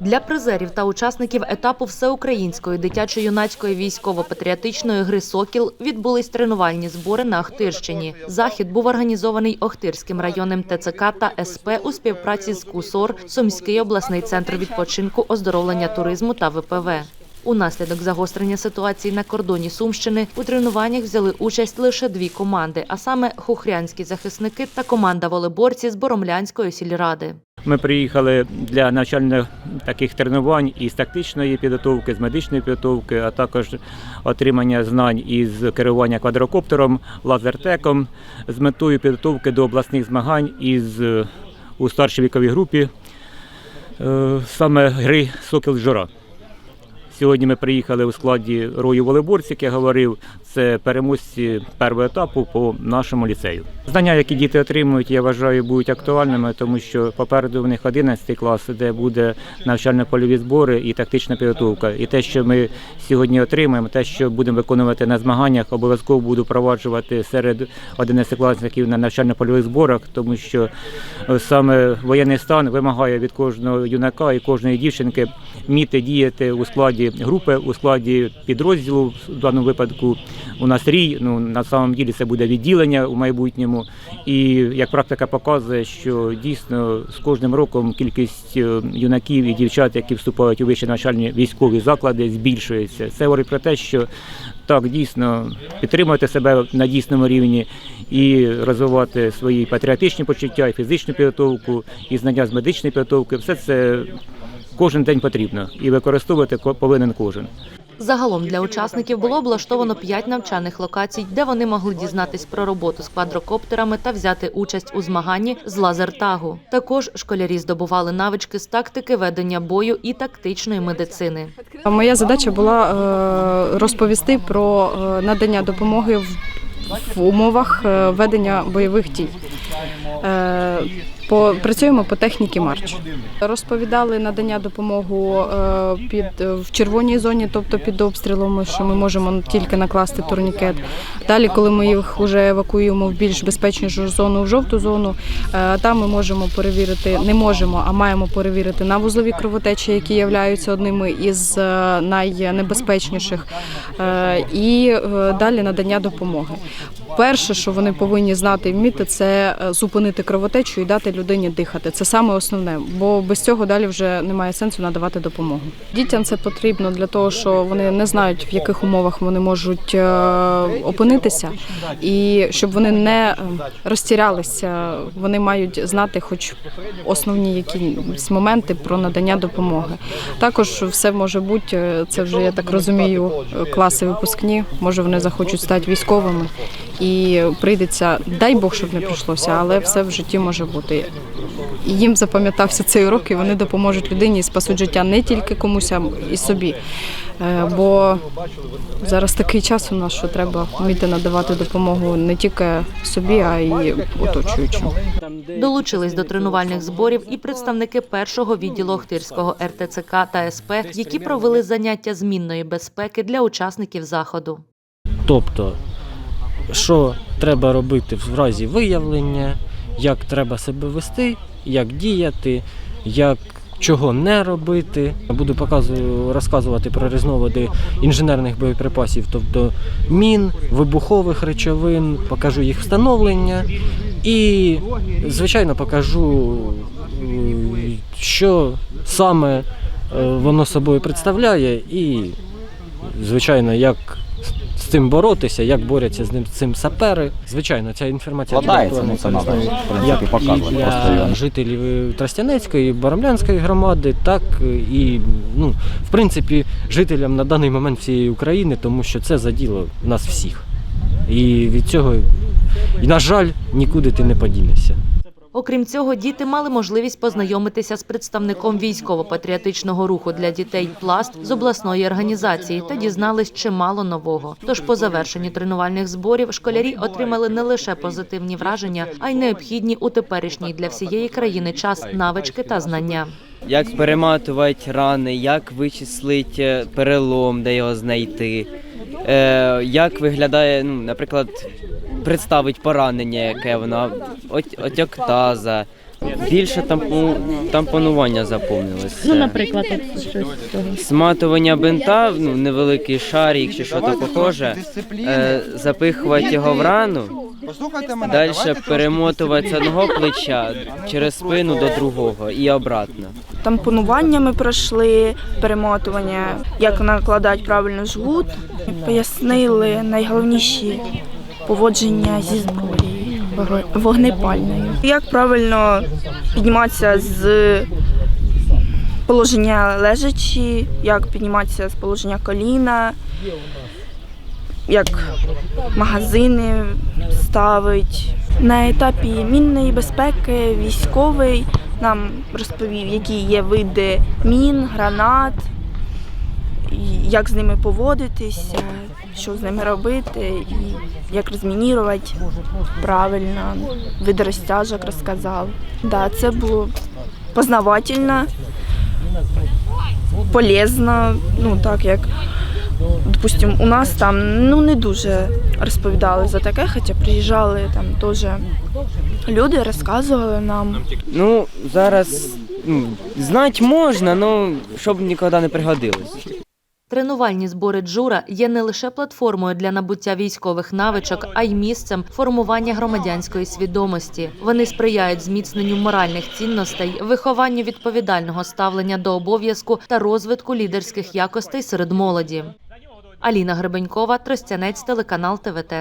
Для призерів та учасників етапу всеукраїнської дитячо-юнацької військово-патріотичної гри Сокіл відбулись тренувальні збори на Охтирщині. Захід був організований Охтирським районним ТЦК та СП у співпраці з КУСОР, Сумський обласний центр відпочинку, оздоровлення туризму та ВПВ. Унаслідок загострення ситуації на кордоні Сумщини у тренуваннях взяли участь лише дві команди, а саме хухрянські захисники та команда волейборці з Боромлянської сільради. Ми приїхали для навчальних таких тренувань із тактичної підготовки, з медичної підготовки, а також отримання знань із керування квадрокоптером, лазертеком з метою підготовки до обласних змагань із е, у старшій віковій групі е, саме гри Сокіл Жора. Сьогодні ми приїхали у складі рою волейборців, як я говорив, це переможці першого етапу по нашому ліцею. Знання, які діти отримують, я вважаю, будуть актуальними, тому що попереду в них 11 клас, де буде навчально-польові збори і тактична підготовка. І те, що ми сьогодні отримаємо, те, що будемо виконувати на змаганнях, обов'язково буду впроваджувати серед 11-класників на навчально-польових зборах, тому що е, саме воєнний стан вимагає від кожного юнака і кожної дівчинки вміти діяти у складі групи, у складі підрозділу. В даному випадку у нас рій. Ну на самом ділі це буде відділення у майбутньому. І як практика показує, що дійсно з кожним роком кількість е, юнаків і дівчат, які вступають у вищі навчальні військові заклади, збільшується. Це говорить про те, що так дійсно підтримувати себе на дійсному рівні і розвивати свої патріотичні почуття, і фізичну підготовку, і знання з медичної підготовки. Все це кожен день потрібно і використовувати ко- повинен кожен. Загалом для учасників було облаштовано п'ять навчальних локацій, де вони могли дізнатись про роботу з квадрокоптерами та взяти участь у змаганні з лазертагу. Також школярі здобували навички з тактики ведення бою і тактичної медицини. Моя задача була е, розповісти про е, надання допомоги в, в умовах е, ведення бойових дій. По, працюємо по техніці марч. Розповідали надання допомогу е, під в червоній зоні, тобто під обстрілом, що ми можемо тільки накласти турнікет. Далі, коли ми їх вже евакуюємо в більш безпечнішу зону, в жовту зону, е, там ми можемо перевірити, не можемо, а маємо перевірити на вузлові кровотечі, які являються одними із е, найнебезпечніших, і далі надання допомоги. Перше, що вони повинні знати вміти, це зупинити кровотечу і дати людині дихати. Це саме основне, бо без цього далі вже немає сенсу надавати допомогу. Дітям це потрібно для того, що вони не знають, в яких умовах вони можуть е, опинитися, і щоб вони не розтірялися, вони мають знати, хоч основні якісь моменти про надання допомоги. Також все може бути, е, це вже я так розумію, е, класи випускні. Може вони захочуть стати військовими і прийдеться, дай Бог, щоб не прийшлося, але все в житті може бути. І їм запам'ятався цей урок, і вони допоможуть людині і спасуть життя не тільки комусь, а і собі. Е, Бо зараз такий час у нас, що треба вміти надавати допомогу не тільки собі, а й оточуючим. Долучились до тренувальних зборів і представники першого відділу Охтирського РТЦК та СП, які провели заняття змінної безпеки для учасників заходу. Тобто, що треба робити в разі виявлення, як треба себе вести, як діяти, як чого не робити. Буду розказувати про різновиди інженерних боєприпасів, тобто мін, вибухових речовин, покажу їх встановлення і, звичайно, покажу, що саме е, воно собою представляє, і, звичайно, як з цим боротися, як борються з ним з цим сапери. Звичайно, ця інформація Вкладається, ну, це надо, в принципі, як і показувати для постійно. жителів Тростянецької, Боромлянської громади, так і ну, в принципі жителям на даний момент всієї України, тому що це заділо нас всіх. І від цього, і, на жаль, нікуди ти не подінешся. Окрім цього, діти мали можливість познайомитися з представником військово-патріотичного руху для дітей Пласт з обласної організації та дізнались чимало нового. Тож по завершенні тренувальних зборів школярі отримали не лише позитивні враження, а й необхідні у теперішній для всієї країни час навички та знання. як перематувати рани, як вичислити перелом, де його знайти, е, як виглядає, ну, наприклад, представити поранення, яке воно, от- отек таза. більше тампу, тампонування заповнилось. Ну, наприклад, от щось з. Сматування бинта, ну, невеликий шарик чи що то похоже, е, запихувати його в рану, далі перемотувати з одного плеча через спину до другого і обратно. Тампонування ми пройшли, перемотування, як накладати правильно жгут. Пояснили найголовніші поводження зі зброєю вогнепальною. Як правильно підніматися з положення лежачі, як підніматися з положення коліна, як магазини ставить. На етапі мінної безпеки військовий нам розповів, які є види мін, гранат, як з ними поводитися, що з ними робити, і як розмінірувати правильно. Види розтяжок розказав. Да, це було познавательно, полезно, ну так як. Допустим, у нас там ну не дуже розповідали за таке, хоча приїжджали там теж люди, розказували нам. Ну, зараз ну, знати можна, але щоб ніколи не пригодилось. Тренувальні збори Джура є не лише платформою для набуття військових навичок, а й місцем формування громадянської свідомості. Вони сприяють зміцненню моральних цінностей, вихованню відповідального ставлення до обов'язку та розвитку лідерських якостей серед молоді. Аліна Гребенькова, Тростянець, телеканал ТВТ.